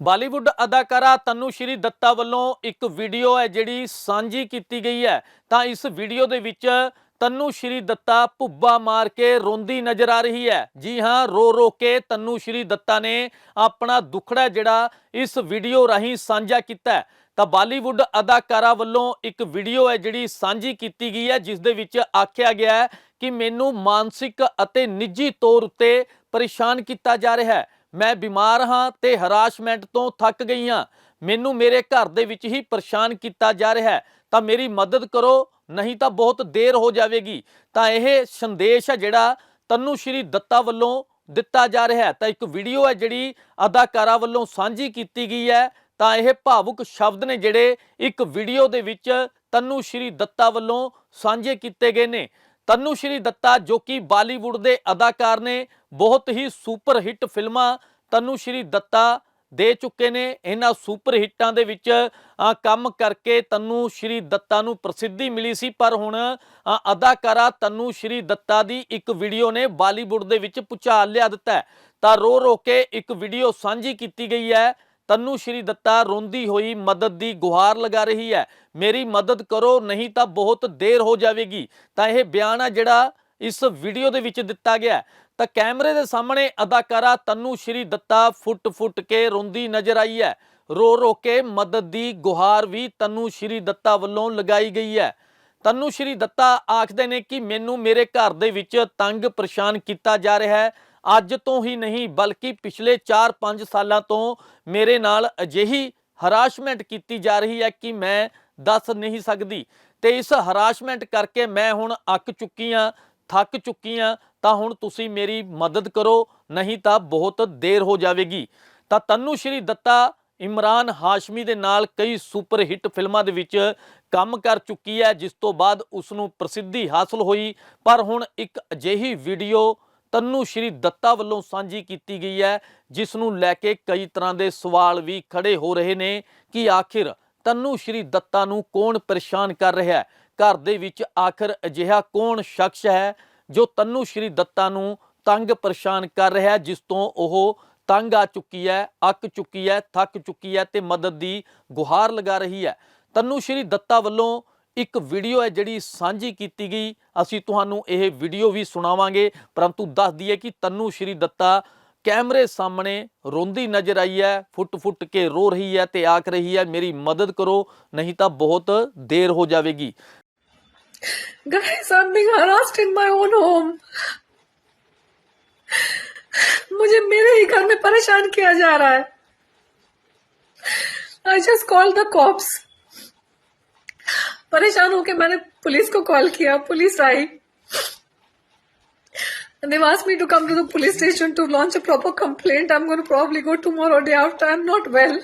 ਬਾਲੀਵੁੱਡ ਅਦਾਕਾਰਾ ਤਨੂ ਸ਼੍ਰੀ ਦੱਤਾ ਵੱਲੋਂ ਇੱਕ ਵੀਡੀਓ ਹੈ ਜਿਹੜੀ ਸਾਂਝੀ ਕੀਤੀ ਗਈ ਹੈ। ਤਾਂ ਇਸ ਵੀਡੀਓ ਦੇ ਵਿੱਚ ਤਨੂ ਸ਼੍ਰੀ ਦੱਤਾ ਭੁੱਬਾ ਮਾਰ ਕੇ ਰੋਂਦੀ ਨਜ਼ਰ ਆ ਰਹੀ ਹੈ। ਜੀ ਹਾਂ, ਰੋ ਰੋ ਕੇ ਤਨੂ ਸ਼੍ਰੀ ਦੱਤਾ ਨੇ ਆਪਣਾ ਦੁੱਖੜਾ ਜਿਹੜਾ ਇਸ ਵੀਡੀਓ ਰਾਹੀਂ ਸਾਂਝਾ ਕੀਤਾ ਤਾਂ ਬਾਲੀਵੁੱਡ ਅਦਾਕਾਰਾ ਵੱਲੋਂ ਇੱਕ ਵੀਡੀਓ ਹੈ ਜਿਹੜੀ ਸਾਂਝੀ ਕੀਤੀ ਗਈ ਹੈ, ਜਿਸ ਦੇ ਵਿੱਚ ਆਖਿਆ ਗਿਆ ਹੈ ਕਿ ਮੈਨੂੰ ਮਾਨਸਿਕ ਅਤੇ ਨਿੱਜੀ ਤੌਰ ਉੱਤੇ ਪਰੇਸ਼ਾਨ ਕੀਤਾ ਜਾ ਰਿਹਾ ਹੈ। ਮੈਂ ਬਿਮਾਰ ਹਾਂ ਤੇ ਹਰਾਸਮੈਂਟ ਤੋਂ ਥੱਕ ਗਈ ਹਾਂ। ਮੈਨੂੰ ਮੇਰੇ ਘਰ ਦੇ ਵਿੱਚ ਹੀ ਪਰੇਸ਼ਾਨ ਕੀਤਾ ਜਾ ਰਿਹਾ ਹੈ। ਤਾਂ ਮੇਰੀ ਮਦਦ ਕਰੋ, ਨਹੀਂ ਤਾਂ ਬਹੁਤ ਦੇਰ ਹੋ ਜਾਵੇਗੀ। ਤਾਂ ਇਹ ਸੰਦੇਸ਼ ਹੈ ਜਿਹੜਾ ਤਨੂ ਸ਼੍ਰੀ ਦੱਤਾ ਵੱਲੋਂ ਦਿੱਤਾ ਜਾ ਰਿਹਾ ਹੈ। ਤਾਂ ਇੱਕ ਵੀਡੀਓ ਹੈ ਜਿਹੜੀ ਅਦਾਕਾਰਾ ਵੱਲੋਂ ਸਾਂਝੀ ਕੀਤੀ ਗਈ ਹੈ। ਤਾਂ ਇਹ ਭਾਵੁਕ ਸ਼ਬਦ ਨੇ ਜਿਹੜੇ ਇੱਕ ਵੀਡੀਓ ਦੇ ਵਿੱਚ ਤਨੂ ਸ਼੍ਰੀ ਦੱਤਾ ਵੱਲੋਂ ਸਾਂਝੇ ਕੀਤੇ ਗਏ ਨੇ। ਤਨੂ ਸ਼੍ਰੀ ਦੱਤਾ ਜੋ ਕਿ ਬਾਲੀਵੁੱਡ ਦੇ ਅਦਾਕਾਰ ਨੇ ਬਹੁਤ ਹੀ ਸੁਪਰ ਹਿੱਟ ਫਿਲਮਾਂ ਤਨੂ ਸ਼੍ਰੀ ਦੱਤਾ ਦੇ ਚੁੱਕੇ ਨੇ। ਇਹਨਾਂ ਸੁਪਰ ਹਿੱਟਾਂ ਦੇ ਵਿੱਚ ਕੰਮ ਕਰਕੇ ਤਨੂ ਸ਼੍ਰੀ ਦੱਤਾ ਨੂੰ ਪ੍ਰਸਿੱਧੀ ਮਿਲੀ ਸੀ, ਪਰ ਹੁਣ ਅਦਾਕਾਰਾ ਤਨੂ ਸ਼੍ਰੀ ਦੱਤਾ ਦੀ ਇੱਕ ਵੀਡੀਓ ਨੇ ਬਾਲੀਵੁੱਡ ਦੇ ਵਿੱਚ ਭੁਚਾਲ ਲਿਆ ਦਿੱਤਾ ਤਾਂ ਰੋ ਰੋ ਕੇ ਇੱਕ ਵੀਡੀਓ ਸਾਂਝੀ ਕੀਤੀ ਗਈ ਹੈ। ਤਨੂ ਸ਼੍ਰੀ ਦੱਤਾ ਰੋਂਦੀ ਹੋਈ ਮਦਦ ਦੀ ਗੁਹਾਰ ਲਗਾ ਰਹੀ ਹੈ। ਮੇਰੀ ਮਦਦ ਕਰੋ, ਨਹੀਂ ਤਾਂ ਬਹੁਤ ਦੇਰ ਹੋ ਜਾਵੇਗੀ। ਤਾਂ ਇਹ ਬਿਆਨ ਆ ਜਿਹੜਾ ਇਸ ਵੀਡੀਓ ਦੇ ਵਿੱਚ ਦਿੱਤਾ ਗਿਆ ਤਾਂ ਕੈਮਰੇ ਦੇ ਸਾਹਮਣੇ ਅਦਾਕਾਰਾ ਤਨੂ ਸ਼੍ਰੀ ਦੱਤਾ ਫੁੱਟ-ਫੁੱਟ ਕੇ ਰੋਂਦੀ ਨਜ਼ਰ ਆਈ ਹੈ। ਰੋ ਰੋ ਕੇ ਮਦਦ ਦੀ ਗੁਹਾਰ ਵੀ ਤਨੂ ਸ਼੍ਰੀ ਦੱਤਾ ਵੱਲੋਂ ਲਗਾਈ ਗਈ ਹੈ। ਤਨੂ ਸ਼੍ਰੀ ਦੱਤਾ ਆਖਦੇ ਨੇ ਕਿ ਮੈਨੂੰ ਮੇਰੇ ਘਰ ਦੇ ਵਿੱਚ ਤੰਗ ਪਰੇਸ਼ਾਨ ਕੀਤਾ ਜਾ ਰਿਹਾ ਹੈ। ਅੱਜ ਤੋਂ ਹੀ ਨਹੀਂ, ਬਲਕਿ ਪਿਛਲੇ 4-5 ਸਾਲਾਂ ਤੋਂ ਮੇਰੇ ਨਾਲ ਅਜਿਹੀ ਹਰਾਸਮੈਂਟ ਕੀਤੀ ਜਾ ਰਹੀ ਹੈ ਕਿ ਮੈਂ ਦੱਸ ਨਹੀਂ ਸਕਦੀ। ਤੇ ਇਸ ਹਰਾਸਮੈਂਟ ਕਰਕੇ ਮੈਂ ਹੁਣ ਅੱਕ ਚੁੱਕੀ ਹਾਂ, ਥੱਕ ਚੁੱਕੀ ਹਾਂ, ਤਾਂ ਹੁਣ ਤੁਸੀਂ ਮੇਰੀ ਮਦਦ ਕਰੋ, ਨਹੀਂ ਤਾਂ ਬਹੁਤ ਦੇਰ ਹੋ ਜਾਵੇਗੀ। ਤਾਂ ਤਨੂ ਸ਼੍ਰੀ ਦੱਤਾ ਇਮਰਾਨ ਹਾਸ਼ਮੀ ਦੇ ਨਾਲ ਕਈ ਸੁਪਰ ਹਿੱਟ ਫਿਲਮਾਂ ਦੇ ਵਿੱਚ ਕੰਮ ਕਰ ਚੁੱਕੀ ਹੈ, ਜਿਸ ਤੋਂ ਬਾਅਦ ਉਸ ਨੂੰ ਪ੍ਰਸਿੱਧੀ ਹਾਸਲ ਹੋਈ, ਪਰ ਹੁਣ ਇੱਕ ਅਜਿਹੀ ਵੀਡੀਓ ਤੰਨੂ ਸ਼੍ਰੀ ਦੱਤਾ ਵੱਲੋਂ ਸਾਂਝੀ ਕੀਤੀ ਗਈ ਹੈ ਜਿਸ ਨੂੰ ਲੈ ਕੇ ਕਈ ਤਰ੍ਹਾਂ ਦੇ ਸਵਾਲ ਵੀ ਖੜੇ ਹੋ ਰਹੇ ਨੇ ਕਿ ਆਖਿਰ ਤਨੂ ਸ਼੍ਰੀ ਦੱਤਾ ਨੂੰ ਕੌਣ ਪਰੇਸ਼ਾਨ ਕਰ ਰਿਹਾ ਹੈ? ਘਰ ਦੇ ਵਿੱਚ ਆਖਰ ਅਜਿਹਾ ਕੌਣ ਸ਼ਖਸ ਹੈ ਜੋ ਤੰਨੂ ਸ਼੍ਰੀ ਦੱਤਾ ਨੂੰ ਤੰਗ ਪਰੇਸ਼ਾਨ ਕਰ ਰਿਹਾ ਹੈ, ਜਿਸ ਤੋਂ ਉਹ ਤੰਗ ਆ ਚੁੱਕੀ ਹੈ, ਅੱਕ ਚੁੱਕੀ ਹੈ, ਥੱਕ ਚੁੱਕੀ ਹੈ ਤੇ ਮਦਦ ਦੀ ਗੁਹਾਰ ਲਗਾ ਰਹੀ ਹੈ? ਤੰਨੂ ਸ਼੍ਰੀ ਦੱਤਾ ਵੱਲੋਂ ਇੱਕ ਵੀਡੀਓ ਹੈ ਜਿਹੜੀ ਸਾਂਝੀ ਕੀਤੀ ਗਈ ਅਸੀਂ ਤੁਹਾਨੂੰ ਇਹ ਵੀਡੀਓ ਵੀ ਸੁਣਾਵਾਂਗੇ ਪਰੰਤੂ ਦੱਸ ਦਈਏ ਕਿ ਤਨੂ ਸ਼੍ਰੀ ਦੱਤਾ ਕੈਮਰੇ ਸਾਹਮਣੇ ਰੋਂਦੀ ਨਜ਼ਰ ਆਈ ਹੈ ਫੁੱਟ-ਫੁੱਟ ਕੇ ਰੋ ਰਹੀ ਹੈ ਤੇ ਆਖ ਰਹੀ ਹੈ ਮੇਰੀ ਮਦਦ ਕਰੋ ਨਹੀਂ ਤਾਂ ਬਹੁਤ ਦੇਰ ਹੋ ਜਾਵੇਗੀ Guys, I'm being harassed in my own home. मुझे मेरे ही घर में परेशान किया जा रहा है I just call the cops परेशान होके मैंने पुलिस को कॉल किया पुलिस आई And they've me to come to the police station to launch a proper complaint. I'm going to probably go tomorrow day after. I'm not well.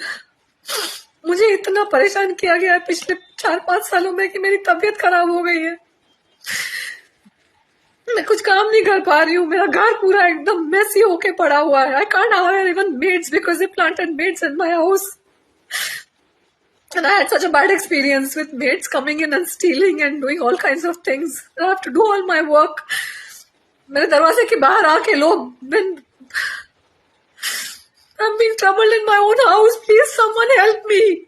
मुझे इतना परेशान किया गया है पिछले चार पाँच सालों में कि मेरी तबीयत खराब हो गई है मैं कुछ काम नहीं कर पा रही हूँ मेरा घर पूरा एकदम मेसी होके पड़ा हुआ है I can't hire even maids because they planted maids in my house and I had such a bad experience with maids coming in and stealing and doing all kinds of things. I have to do all my work. मेरे दरवाजे के बाहर आके लोग been I'm being troubled in my own house. Please, someone help me.